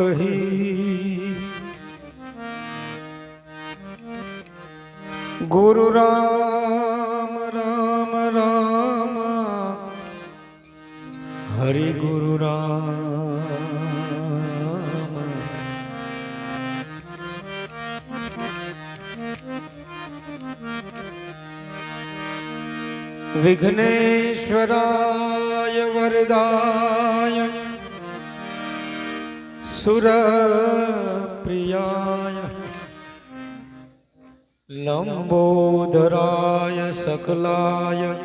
કહી સકલાય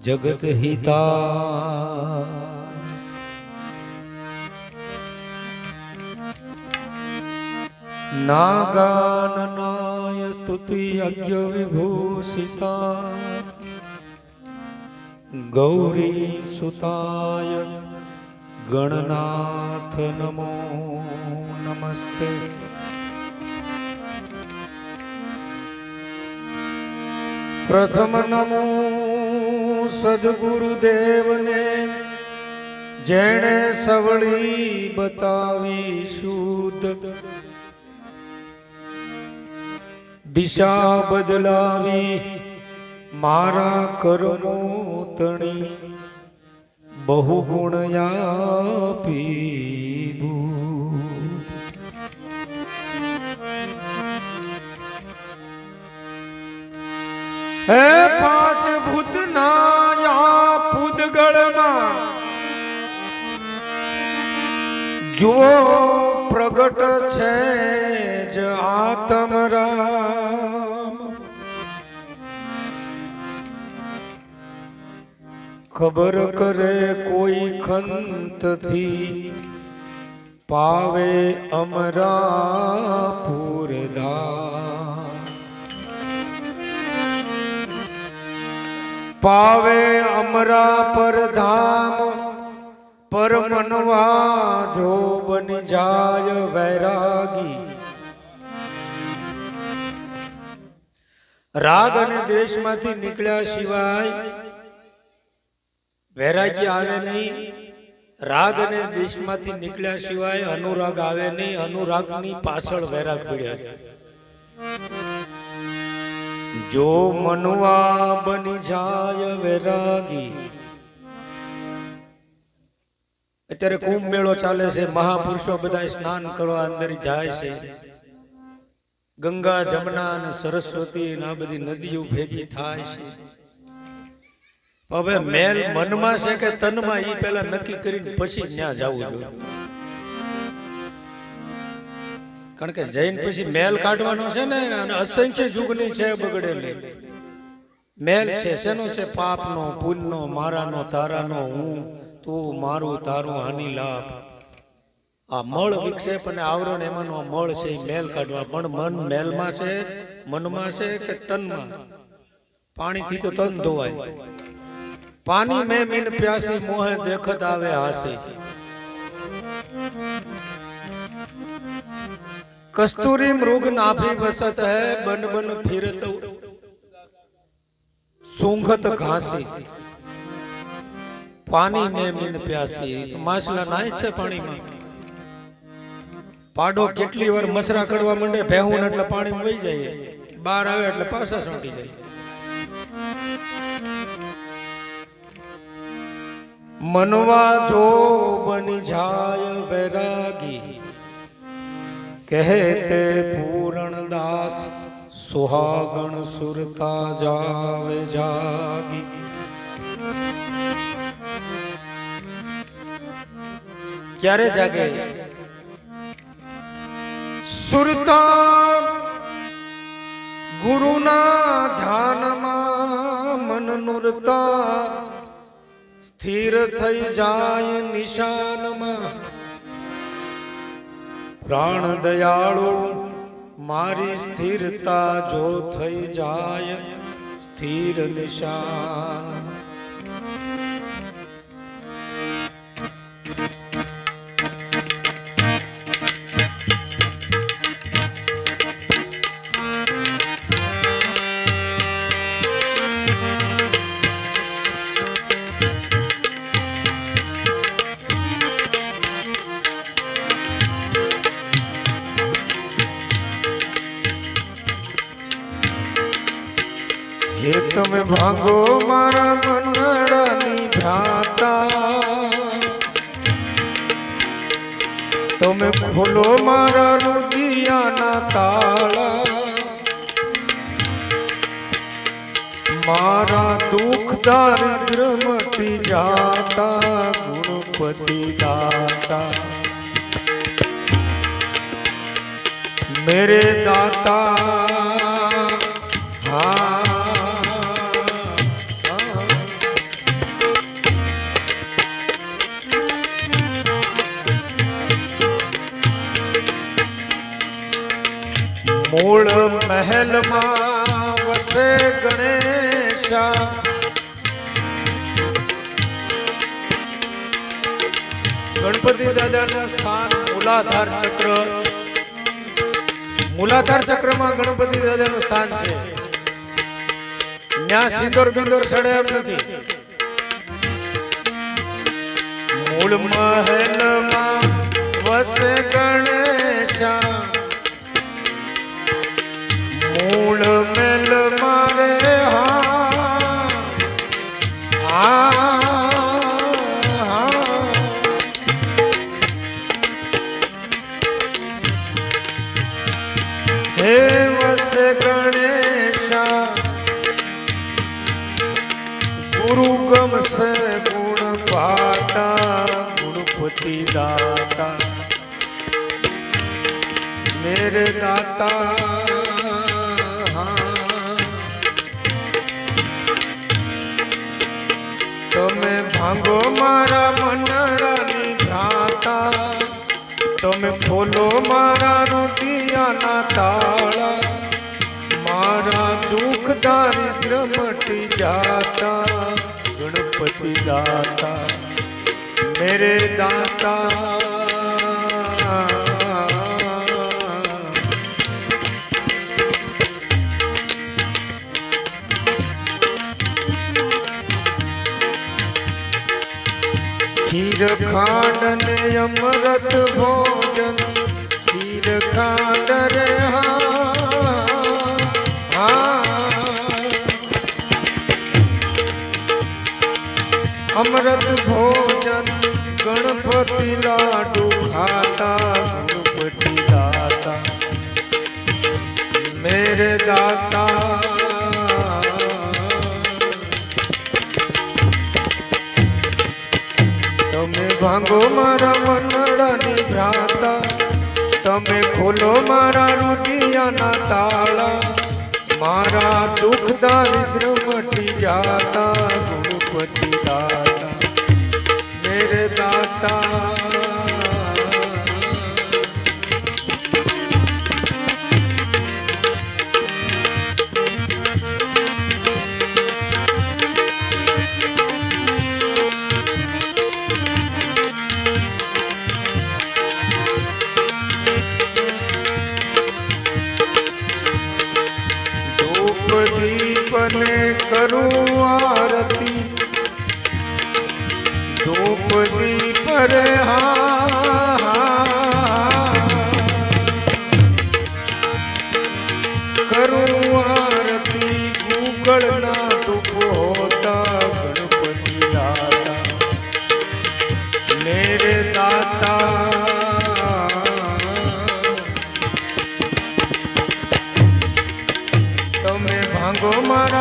જગતહિતા નાગાનનાય સ્તુતિ અજ્ઞ વિભૂષિતા ગૌરી સુતાય. ગણનાથ નમો નમસ્તે. પ્રથમ નમો સદગુરુદેવને જેણે સવળી બતાવી શુદ્ધ દિશા બદલાવી મારા કર્મો તણી બહુ ગુણ આપી બુદ્ધ. હે પાંચ ભૂતના યા પૂદગળમાં જુઓ, પ્રગટ છે જ આતમ રામ. ખબર કરે કોઈ ખંતથી, પાવે અમરા પૂરધા પાવે અમરા પર ધામ પર મનવા જો બની જાય વૈરાગી. રાગ અને દેશમાંથી નીકળ્યા સિવાય વૈરાગ્ય આવે નહીં. રાગ અને દેશમાંથી નીકળ્યા સિવાય અનુરાગ આવે નહીં. અનુરાગની પાછળ વૈરાગ પડ્યા જો મનવા બની જાય વૈરાગી, અત્યારે કુંભ મેળો ચાલે છે, મહાપુરુષો બધા સ્નાન કરવા અંદર જાય છે. ગંગા, જમના અને સરસ્વતી આ બધી નદીઓ ભેગી થાય છે. હવે મેલ મનમાં છે કે તનમાં એ પેલા નક્કી કરીને પછી ત્યાં જવું જોઈએ. કારણ કે જૈન પછી મેલ કાઢવાનો છે ને, અને અસંખ્ય જુગની છે બગડેલી. મેલ છે, શેનો છે? પાપનો પુણ્યનો મારાનો, તારાનો, હું, તું, મારું, તારું હાનિ લાભ. આ મળ વિક્ષેપ અને આવરણ એમાંનો મળ છે, એ મેલ કાઢવા. પણ મન મેલમાં છે, મનમાં છે કે તનમાં? પાણીથી તો તન ધોવાય. પાણી મેં મીન પ્યાસી, મોહે દેખત આવે હાસી. કસ્તુરી મૃગ નાભી વસત હે, બન બન ફિરત સૂંઘત ઘાસી. પાણી મે મીન પ્યાસી. માછલા નાય છે પાણીમાં. પાડો કેટલી વાર મસરા કરવા માંડે, ભેહું એટલે પાણી વહી જાય. બહાર આવે એટલે પાછા છોટી જાય. મનવા જો બની જાય વૈરાગી. કહેતે પૂરણ દાસ સુહાગણ સુરતા જાવે જાગી. ક્યારે જાગે? સુરતા ગુરુના ધ્યાનમાં મન નુરતા, સ્થિર થઈ જાય નિશાનમાં. પ્રાણ દયાળુ મારી સ્થિરતા જો થઈ જાય સ્થિર નિશાન. भगो मरम निधाता। मारा खुलो मरल ताला। मारा दुख दारिद्र मटी जाता गुरुपति दाता। मेरे दाता। મૂળ મહેલમાં વસે ગણેશા. ગણપતિ દાદાના સ્થાન મૂલાધાર ચક્ર. મૂલાધાર ચક્રમાં ગણપતિ દાદાનું સ્થાન છે. ત્યાં સિંદોર બિંદોર સડે એમ નથી. મૂળ મહેલમાં વસે ગણેશા. ગુણપતિ દાતા મેરે દાતા હા તમે ભાંગો મારા મનડાની ભ્રાતા તમે ખોલો મારા રુદિયાના તાળા મારા દુઃખ દારિદ્ર મટી જાતા ગણપતિ દાતા દાતા ખીર ખાંડ ને અમૃત ભોજન ખીર ખાંડ રે હા હા ભાંગો મારા મનડાની ભ્રાતા. તમે ખોલો મારા રૂટિયાના તાળા. મારા દુઃખ દારિદ્ર મટી જાતા ગુણપતિ દાતા. મેરે દાતા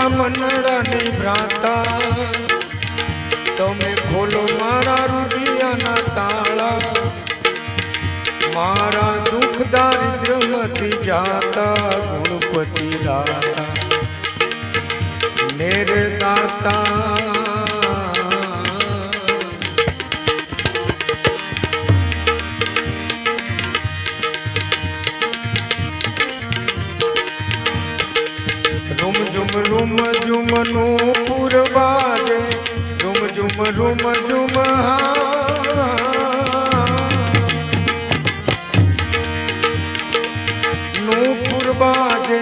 મારા મનડાની ભ્રાતા તમે ખોલો મારા રુદિયાના તાળા મારા દુઃખ દારિદ્ર મથી જાતા ગુણપતિ દાતા મેરે દાતા નું પુરવાજે ઝુમ ઝુમ રૂમ ઝુમનું પુરવાજે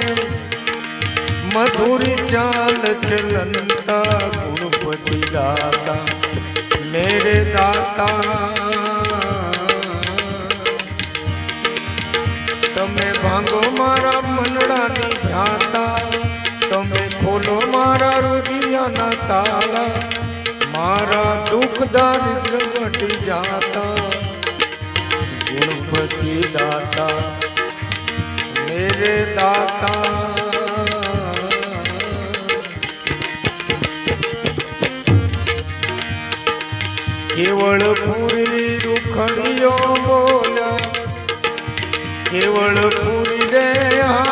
મધુર ચાલ ચલનતા ગુણપતિ દાતા મેરે દાતા તમે ભાંગો મારા મનડાની તમે ખોલો મારા મારા રુદિયાના તાળા મારા દુઃખ દારિદ્ર વટી જાતા ગુણપતિ દાતા મેરે દાતા કેવળ પૂરી રૂખડીઓ બોલ્યા કેવળ પૂરી રે હા,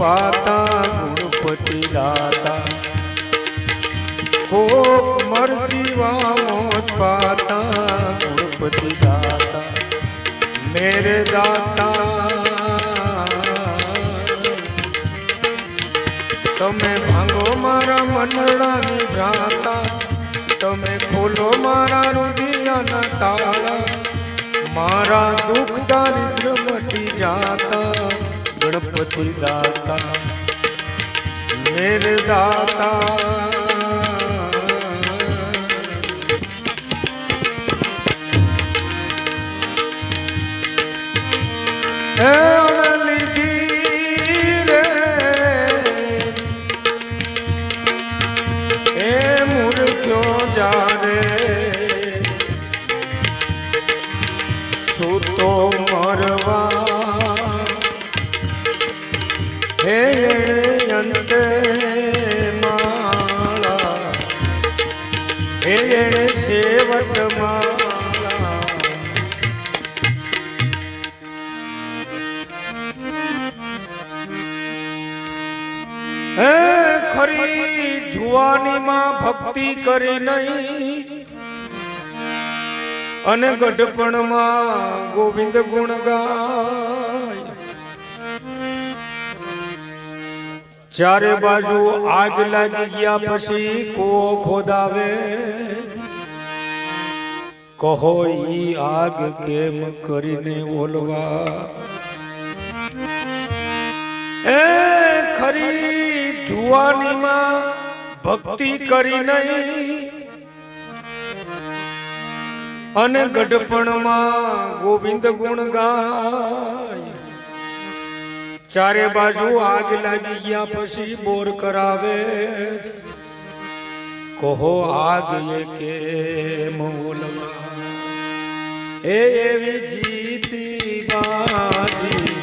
મોત પાતા ગુણપતિ દાતા કોક મરજીવા મોત પાતા ગુણપતિ દાતા મેરે દાતા તમે ભાંગો મારા મનડાની ભ્રાતા તમે ખોલો મારા રુદિયાના તાળા મારા દુઃખ દારિદ્ર મટી જાતા ગણપતિ દાતા મેરે દાતા ભક્તિ કરી નહીં. અને ગઢપણમાં ગોવિંદ ગુણ ગાય. ચારે બાજુ આગ લાગી ગયા પછી કો ખોદાવે. કહો ઈ આગ કેમ કરીને ઓલવા? એ ખરી જુવાનીમાં ભક્તિ કરી નહીં. અને ગઢપણમાં ગોવિંદ ગુણ ગાય. ચારે બાજુ આગ લાગી ગયા પછી બોર કરાવે. કહો આગ એ કે ઓલવા એ એવી જીતી બાજી.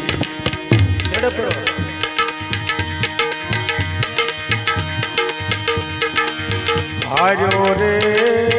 ઝડપ હાર્યો રે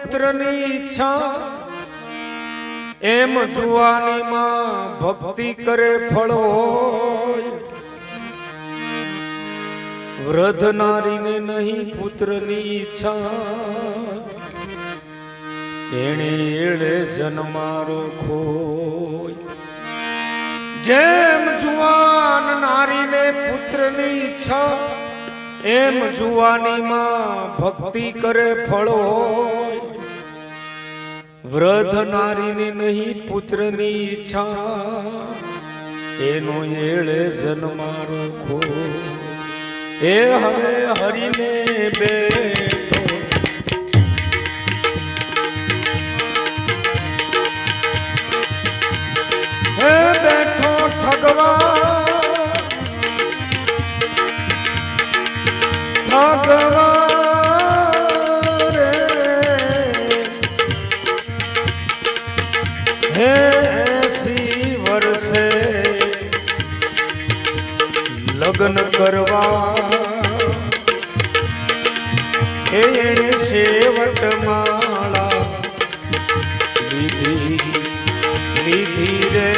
પુત્રની ઈચ્છા એમ જુવાનીમાં ભક્તિ કરે ફળો વૃદ્ધ નારીને નહીં, પુત્રની ઈચ્છા. એણે એળે જન્મારો ખોય. જેમ જુવાન નારીને પુત્રની ઈચ્છા, એમ જુવાનીમાં ભક્તિ કરે ફળ વૃદ્ધ નારીને નહીં, પુત્રની ઈચ્છા. એનો એળે જન્મારો ખો એ હવે હરીને બેઠો. હે બેઠો ઠગવા. એણે સેવટ માળા. લીધી લીધી રે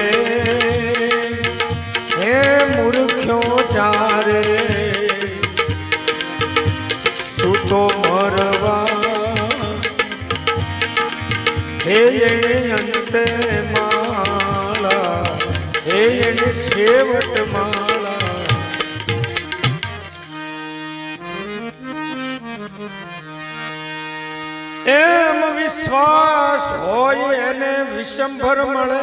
એને વિશંભર મળે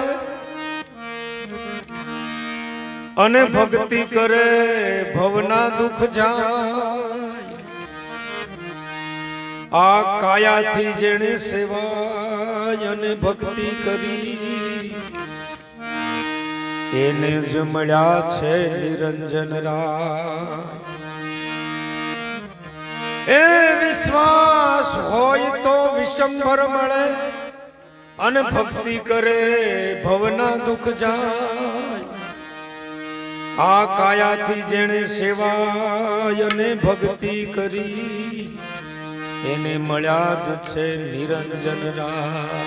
અને ભક્તિ કરે ભવના દુઃખ જાય. આ કાયાથી જેણે સેવાય અને ભક્તિ કરી, એને જ મળ્યા છે નિરંજન રા એ વિશ્વાસ હોય તો વિશંભર મળે અને ભક્તિ કરે, ભવના દુઃખ જાય. આ કાયાથી જેણે સેવાય અને ભક્તિ કરી, એને મળ્યા જ છે નિરંજન રા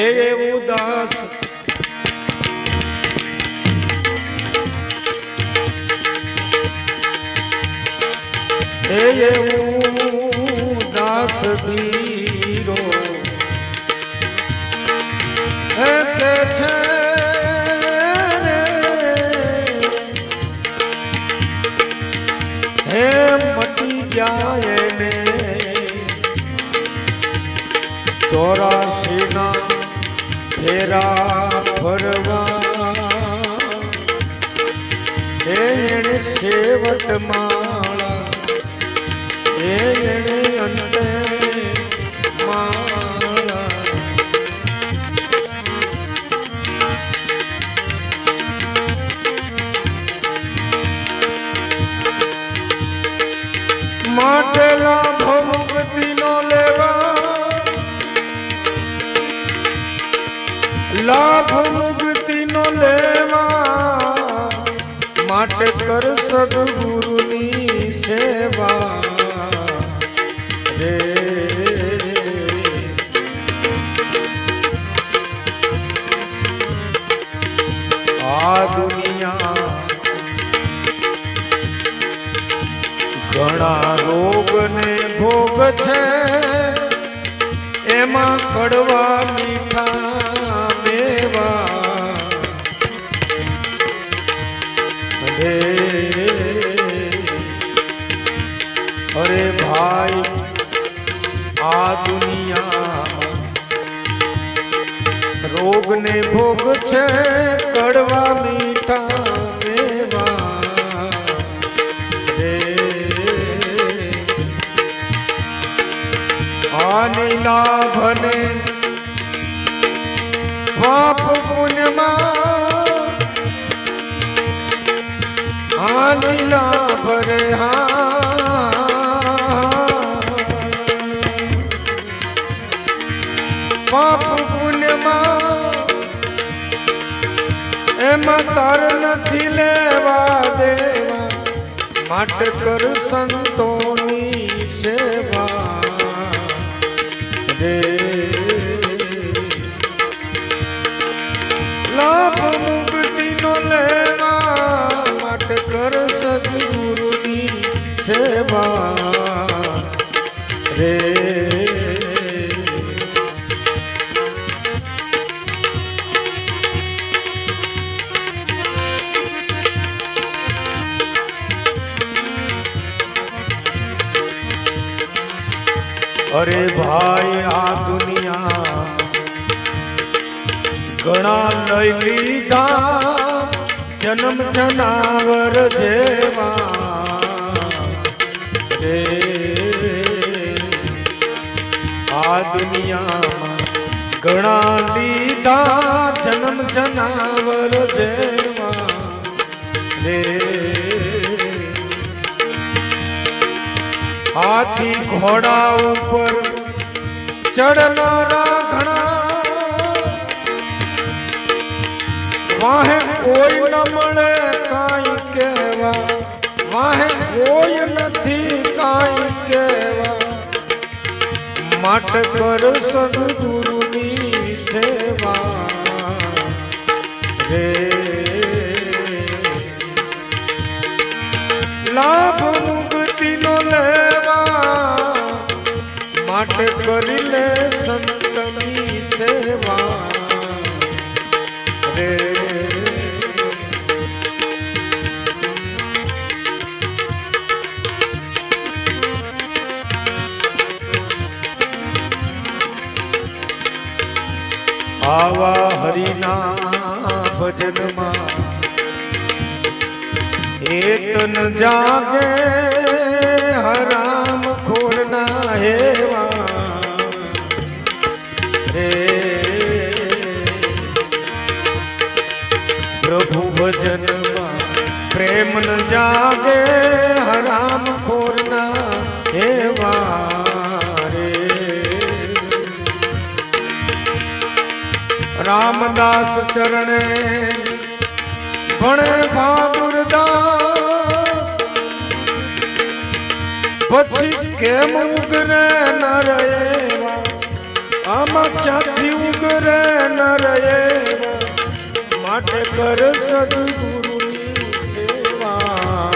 એ એવું દાસ એ એવું દાસ ધીરો સેવટ ભોગ છે, એમાં કડવા મીઠા મેવા. હે અરે, ભાઈ, આ દુનિયા રોગ ને ભોગ છે તાર નથી લેવા દેવા. માટે કર સંતોની અરે ભાઈ, આ દુનિયા ઘણા લઈ લીધા, જન્મ જનાવર જેવા. રે આ દુનિયામાં ઘણા લીધા, જન્મ જનાવર જેવા. રે હાથી ઘોડા ઉપર ચડનારા ઘણા. વાહે કોઈ ન મળે કાંઈ કહેવા. વાહે કોઈ નથી કાંઈ કેવા માટે કર સદગુરુની સેવા. રે આવા હરિના ભજનમાં એતન જાગે હરામ ખોરના હેવા. રે પ્રભુ ભજનમાં પ્રેમ ન જાગે હરામ રામદાસ ચરણે ભણે બહાદુરદાસ પછી કેમ ઉગરે ન રહેવા આમાં ક્યાંથી ઉગરે ન માટે કર સદગુરુની સેવા.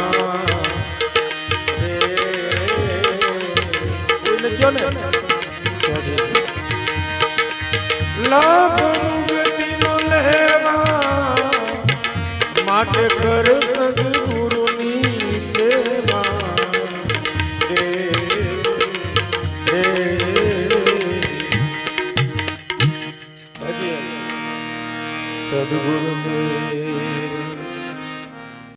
લાભ માટે કર સદગુરુની